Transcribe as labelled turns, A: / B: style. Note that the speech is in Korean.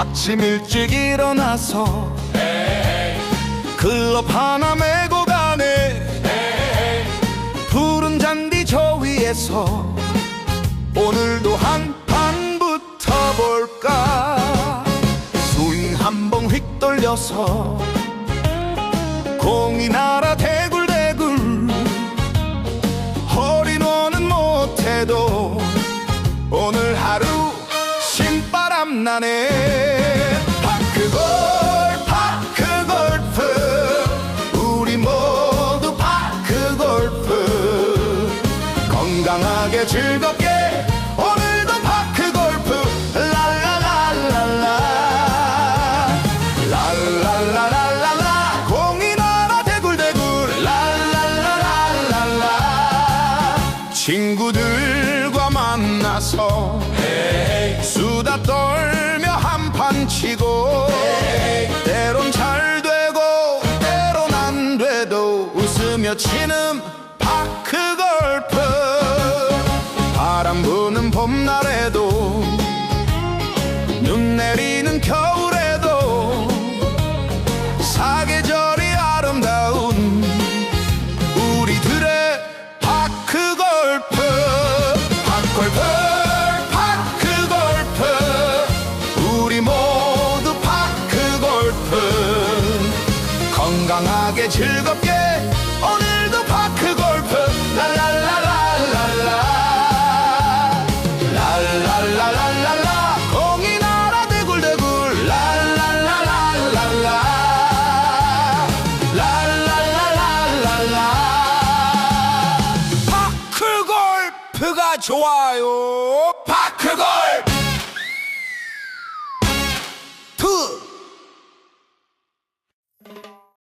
A: 아침 일찍 일어나서 클럽 하나 메고 가네. 푸른 잔디 저 위에서 오늘도 한판 붙어볼까? 스윙 한 번 휙 돌려서 공이 날아 대굴대굴. 홀인원은 못해도 오늘 하루 신바람 나네 건강하게 즐겁게 오늘도 파크 골프 랄라랄랄라. 랄랄라랄랄라. 공이 날아 대굴대굴 랄랄라랄랄라. 친구들과 만나서 수다 떨며 한판 치고 때론 잘 되고 때론 안 돼도 웃으며 치는 파크 골프 봄날에도 눈 내리는 겨울에도 사계절이 아름다운 우리들의 파크 골프 파골프 파크 골프. 우리 모두 파크 골프. 건강하게 즐겁게 오늘 좋아요 파크골